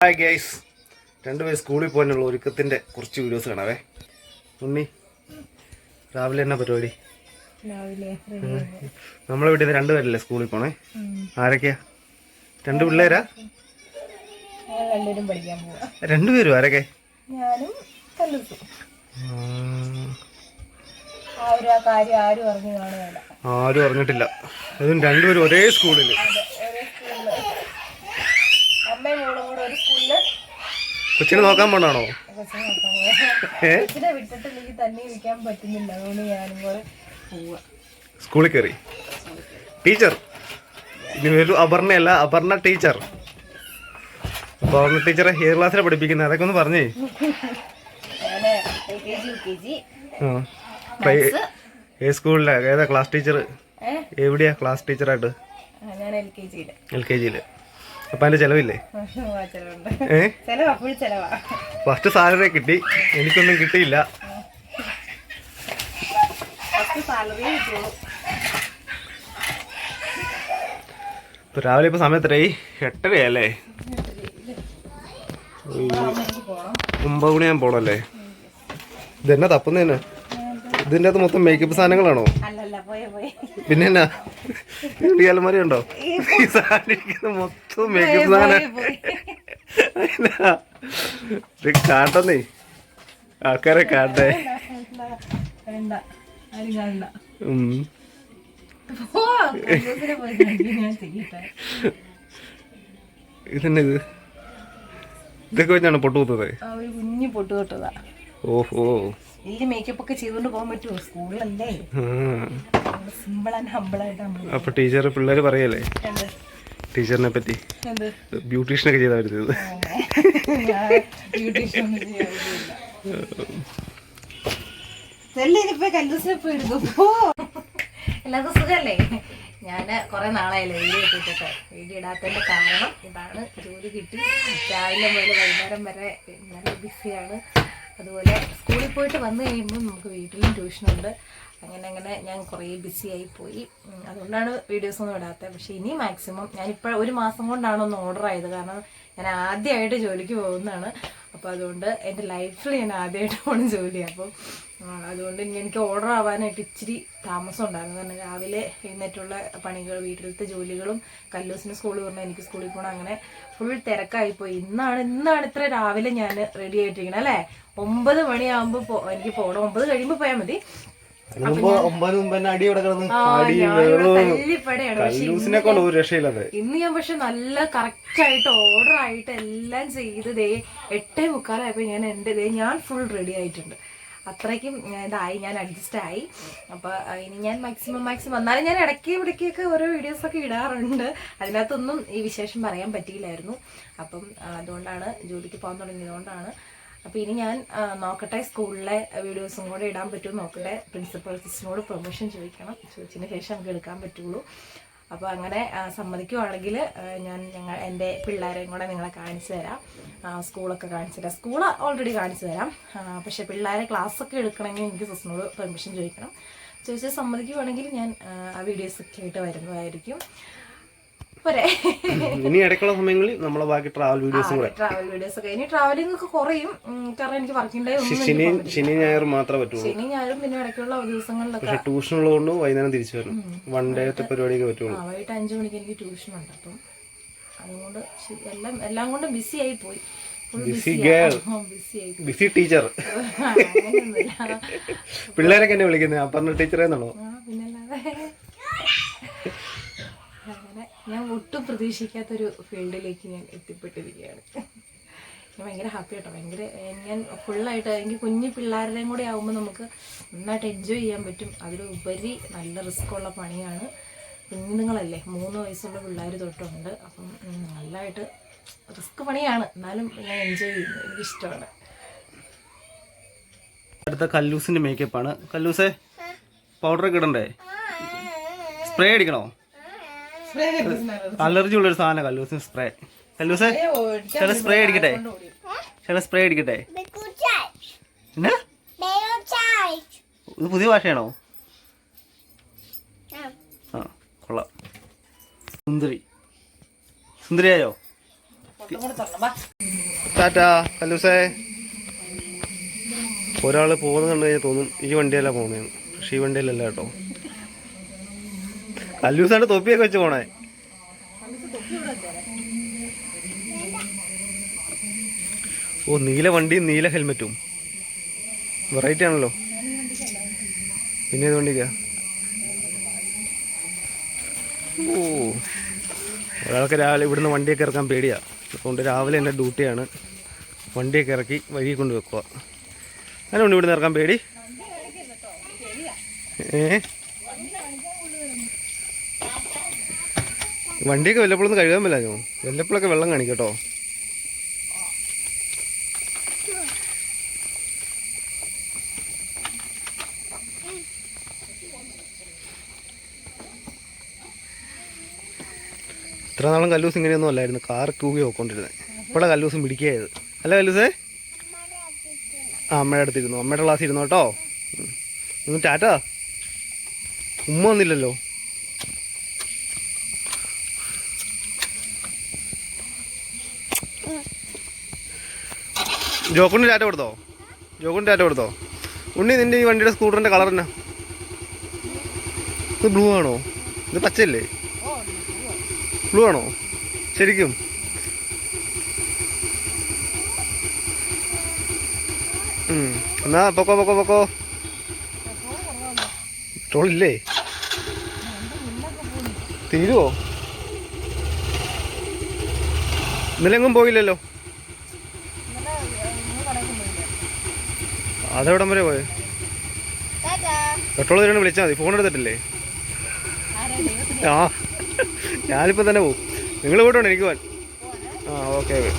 Hi guys രണ്ടുപേർ സ്കൂളിൽ പോകാനുള്ള ഒരുക്കത്തിന്റെ കുറച്ച് വീഡിയോസ് കാണാവേ. ഉണ്ണി രാവിലെ എന്നാ പരിപാടി? നമ്മളെ വീട്ടിൽ നിന്ന് രണ്ടുപേരല്ലേ സ്കൂളിൽ പോണേ? ആരൊക്കെയാ? രണ്ട് പിള്ളേരാ? രണ്ടുപേരും ആരൊക്കെ? ആരും അറിഞ്ഞിട്ടില്ല. അതും രണ്ടുപേരും ഒരേ സ്കൂളിൽ അമ്മയും മോളും കൂടെ ഒരു സ്കൂളിൽ കൊച്ചിനെ നോക്കാൻ പോണാണോ? സ്കൂളിൽ കയറി ടീച്ചർ. ഇനി വരും അപർണയല്ല അപർണ ടീച്ചർ. അപർണ ടീച്ചറെ ഹെയർ ക്ലാസ്സിൽ പഠിപ്പിക്കുന്നത് അതൊക്കെ ഒന്ന് പറഞ്ഞേ. ഏ- സ്കൂളിലാ? ഏതാ ക്ലാസ് ടീച്ചർ എവിടെയാ ക്ലാസ് ടീച്ചറായിട്ട്? എൽ കെ ജിയിൽ അപ്പം അതിന്റെ ചിലവില്ലേ ഏ? ഫസ്റ്റ് സാലറി കിട്ടി. എനിക്കൊന്നും കിട്ടിയില്ല. ഇപ്പൊ രാവിലെ ഇപ്പൊ സമയത്തരയായി എട്ടരയല്ലേ? ഒമ്പത് മണി ഞാൻ മണിയാകുമ്പോൾ പോണല്ലേ? ഇതെന്നെ തപ്പുന്നതിന് ഇതിന്റെ അകത്ത് മൊത്തം മേക്കപ്പ് സാധനങ്ങളാണോ? പിന്നെ എന്നാ ഈ അലമാരി ഉണ്ടോ? ഈ സാധനം മൊത്തം മേക്കപ്പ് സാധനം? ഇത് കാട്ടന്നേ. ആൾക്കാരെ കാട്ടെ. ഇതെന്നെ ഇത്? ഇതൊക്കെ വെച്ചാണ് പൊട്ടുകൂത്തത് കുഞ്ഞു പൊട്ട് തൊട്ടതാ ഓഹോ. വലിയ മേക്കപ്പ് ഒക്കെ ചെയ്തുകൊണ്ട് പോകാൻ പറ്റുമോ? സ്കൂളിലല്ലേ? സിമ്പിൾ ആൻഡ് ഹമ്പിൾ ആയിട്ട് നമ്മൾ അപ്പൊ ടീച്ചർ പിള്ളേർ പറയല്ലേ? ടീച്ചറിനെ പറ്റി. ബ്യൂട്ടീഷ്യനൊക്കെ ചെയ്താൽ വരുന്നത് എല്ലാവർക്കും സുഖല്ലേ ഞാൻ കുറേ നാളായല്ലേ വീഡിയോ ഇട്ടിട്ട് വീഡിയോ ഇടാത്തതിന്റെ കാരണം ഇതാണ് ജോലി കിട്ടി. രാവിലെ മുതൽ വൈകുന്നേരം വരെ നല്ല ബിസിയാണ് അതുപോലെ സ്കൂളിൽ പോയിട്ട് വന്നു കഴിയുമ്പോൾ നമുക്ക് വീട്ടിലും ട്യൂഷനുണ്ട്. അങ്ങനെ അങ്ങനെ ഞാൻ കുറേ ബിസി പോയി. അതുകൊണ്ടാണ് വീഡിയോസ് ഒന്നും ഇടാത്തത് പക്ഷേ ഇനി മാക്സിമം ഞാനിപ്പോൾ ഒരു മാസം കൊണ്ടാണ് ഒന്ന് ഓർഡർ ആയത്. കാരണം ഞാൻ ആദ്യമായിട്ട് ജോലിക്ക് പോകുന്നതാണ്. അപ്പോൾ അതുകൊണ്ട് എന്റെ ലൈഫിൽ ഞാൻ ആദ്യമായിട്ട് പോകുന്ന ജോലിയാണ് അപ്പോൾ അതുകൊണ്ട് എനിക്ക് ഓർഡർ ആവാനായിട്ട് ഇച്ചിരി താമസം ഉണ്ടായിരുന്നു. കാരണം രാവിലെ എഴുന്നേറ്റുള്ള പണികൾ വീട്ടിലത്തെ ജോലികളും കല്ലൂസിന് സ്കൂളിൽ പറഞ്ഞാൽ എനിക്ക് സ്കൂളിൽ പോകണം അങ്ങനെ ഫുൾ തിരക്കായിപ്പോയി ഇന്നാണ് ഇന്നാണ് ഇത്ര രാവിലെ ഞാൻ റെഡി ആയിട്ടിരിക്കണം അല്ലേ? ഒമ്പത് മണിയാകുമ്പോ എനിക്ക് പോകണം ഒമ്പത് കഴിയുമ്പോ പോയാൽ മതി. ഇന്ന് ഞാൻ പക്ഷെ നല്ല കറക്റ്റ് ആയിട്ട് ഓർഡർ ആയിട്ട് എല്ലാം ചെയ്ത് ദേ എട്ടേ മുക്കാലായപ്പോ ഞാൻ എന്റെ ദേ ഞാൻ ഫുൾ റെഡി ആയിട്ടുണ്ട്. അത്രയ്ക്കും ഇതായി ഞാൻ അഡ്ജസ്റ്റ് ആയി. അപ്പൊ ഇനി ഞാൻ മാക്സിമം മാക്സിമം എന്നാലും ഞാൻ ഇടയ്ക്ക് ഇവിടേക്കൊക്കെ ഓരോ വീഡിയോസ് ഒക്കെ ഇടാറുണ്ട്. അതിനകത്തൊന്നും ഈ വിശേഷം പറയാൻ പറ്റിയില്ലായിരുന്നു. അപ്പം അതുകൊണ്ടാണ് ജോലിക്ക് പോകാൻ തുടങ്ങിയതുകൊണ്ടാണ് അപ്പോൾ ഇനി ഞാൻ നോക്കട്ടെ സ്കൂളിലെ വീഡിയോസും കൂടെ ഇടാൻ പറ്റുമോ നോക്കട്ടെ. പ്രിൻസിപ്പൽ സിസ്റ്ററിനോട് പെർമിഷൻ ചോദിക്കണം. ചോദിച്ചതിന് ശേഷം നമുക്ക് എടുക്കാൻ പറ്റുള്ളൂ. അപ്പോൾ അങ്ങനെ സമ്മതിക്കുവാണെങ്കിൽ ഞാൻ ഞങ്ങൾ എന്റെ പിള്ളേരെയും കൂടെ നിങ്ങളെ കാണിച്ചു തരാം. സ്കൂളൊക്കെ കാണിച്ചു തരാം. സ്കൂൾ ഓൾറെഡി കാണിച്ചു തരാം. പക്ഷേ പിള്ളേരെ ക്ലാസ്സൊക്കെ എടുക്കണമെങ്കിൽ എനിക്ക് സിസ്റ്റിനോട് പെർമിഷൻ ചോദിക്കണം. ചോദിച്ചാൽ സമ്മതിക്കുവാണെങ്കിൽ ഞാൻ ആ, വീഡിയോസ് വീഡിയോസൊക്കെ ആയിട്ട് വരുന്നതായിരിക്കും. പോരെ. ഇനി ഇടയ്ക്കുള്ള സമയങ്ങളിൽ നമ്മളെ ബാക്കി ട്രാവൽ വീഡിയോസും കൂടെ. ട്രാവൽ വീഡിയോസ് ഒക്കെ. ഇനി ട്രാവലിംഗ് ഒക്കെ കുറയും. കാരണം എനിക്ക് വർക്കിംഗ് ഡേ ശനി ശനി ഞായർ മാത്രമേ പറ്റുള്ളൂ. ശനി ഞായറും പിന്നെ ഇടയ്ക്കുള്ള ദിവസങ്ങളിലൊക്കെ ട്യൂഷൻ ഉള്ളതുകൊണ്ട് വൈകുന്നേരം തിരിച്ചു വരും വൺ ഡേത്തെ പരിപാടിയൊക്കെ പറ്റുള്ളൂ. വൈകിട്ട് അഞ്ചു മണിക്ക് എനിക്ക് ട്യൂഷൻ ഉണ്ട്. അപ്പം അതുകൊണ്ട് എല്ലാം എല്ലാം കൊണ്ടും ബിസി ആയി പോയി ബിസി ഗേൾ ബിസി ടീച്ചർ പിള്ളേരൊക്കെ എന്നെ വിളിക്കുന്നത് അപ്പർണ ടീച്ചറേന്നാണോ പിന്നല്ലാതെ. ഞാൻ ഒട്ടും പ്രതീക്ഷിക്കാത്തൊരു ഫീൽഡിലേക്ക് ഞാൻ എത്തിപ്പെട്ടിരിക്കുകയാണ്. ഞാൻ ഭയങ്കര ഹാപ്പി കേട്ടോ ഭയങ്കര ഞാൻ ഫുള്ളായിട്ട് എനിക്ക് കുഞ്ഞു പിള്ളേരുടെയും കൂടെ ആകുമ്പോൾ നമുക്ക് നന്നായിട്ട് എൻജോയ് ചെയ്യാൻ പറ്റും. അതിലുപരി നല്ല റിസ്ക് ഉള്ള പണിയാണ് കുഞ്ഞുങ്ങളല്ലേ? മൂന്ന് വയസ്സുള്ള പിള്ളേർ തൊട്ടുണ്ട്. അപ്പം നല്ലതായിട്ട് റിസ്ക് പണിയാണ്. എന്നാലും ഞാൻ എൻജോയ് ചെയ്യുന്നു എനിക്കിഷ്ടമാണ്. അടുത്ത കല്ലൂസിന്റെ മേക്കപ്പാണ് കല്ലൂസേ പൗഡർ ഒക്കെ ഇടണ്ടേ? സ്പ്രേ അടിക്കണോ? അലർജി ഉള്ള ഒരു സാധനം കല്ലൂസിന് സ്പ്രേ കല്ലൂസ് ചില സ്പ്രേ അടിക്കട്ടെ. ചില സ്പ്രേ അടിക്കട്ടെ. എന്നാ ഇത് പുതിയ ഭാഷയാണോ? ആ കൊള്ളാം. സുന്ദരി. സുന്ദരിയായോ? ടാറ്റാ കല്ലൂസേ. ഒരാൾ കഴിഞ്ഞാൽ തോന്നും ഈ വണ്ടിയല്ല പോകുന്നതെന്ന് പക്ഷേ ഈ വണ്ടിയിലല്ല കേട്ടോ. കല്ലൂസാണ് തൊപ്പിയൊക്കെ വെച്ച് പോണേ. ഓ നീല വണ്ടിയും നീല ഹെൽമെറ്റും. വെറൈറ്റി ആണല്ലോ. പിന്നെ ഏത് വണ്ടിക്കാ? ഓ ഒരാൾക്ക് രാവിലെ ഇവിടുന്ന് വണ്ടിയൊക്കെ ഇറക്കാൻ പേടിയാ. അതുകൊണ്ട് രാവിലെ എന്റെ ഡ്യൂട്ടിയാണ് വണ്ടിയൊക്കെ ഇറക്കി വഴി കൊണ്ട് വെക്കുക അതിനുണ്ട് ഇവിടുന്ന് ഇറക്കാൻ പേടി? ഏ? വണ്ടിയൊക്കെ വല്ലപ്പോഴൊന്നും കഴുകാൻ പറ്റില്ല വല്ലപ്പോഴൊക്കെ വെള്ളം കാണിക്കട്ടോ ഇത്ര നാളും കല്ലൂസ് ഇങ്ങനെയൊന്നും അല്ലായിരുന്നു. കാർ കൂകി പോയിക്കൊണ്ടിരുന്നത് ഇപ്പോഴാണ് കല്ലൂസും പിടിക്കുകയത് അല്ല കല്ലൂസേ? ആ അമ്മയുടെ അടുത്തിരുന്നു അമ്മയുടെ ക്ലാസ് ഇരുന്നു കേട്ടോ. ഒന്ന് ടാറ്റാ? ഉമ്മ വന്നില്ലല്ലോ. ജോക്കുണ്ട് ഡാറ്റ കൊടുത്തോ? ജോക്കുണ്ട് ഡാറ്റ കൊടുത്തോ? ഉണ്ണി നിന്റെ ഈ വണ്ടിയുടെ സ്കൂട്ടറിന്റെ കളർ എന്നാ? ഇത് ബ്ലൂ ആണോ? ഇത് പച്ചയല്ലേ? ബ്ലൂ ആണോ? ശരിക്കും. എന്നാ പൊക്കോ പൊക്കോ പൊക്കോ? ട്രോളില്ലേ തീരുവോ? ഇന്നലെങ്ങും പോയില്ലല്ലോ? അതെവിടം വരെ പോയെ? പെട്രോൾ തരണം വിളിച്ചാൽ മതി. ഫോൺ എടുത്തിട്ടില്ലേ? ആ. ഞാനിപ്പോൾ തന്നെ പോവും. നിങ്ങൾ പോയിട്ടുണ്ട് എനിക്ക് പോവാൻ. ആ ഓക്കെ ഓക്കെ.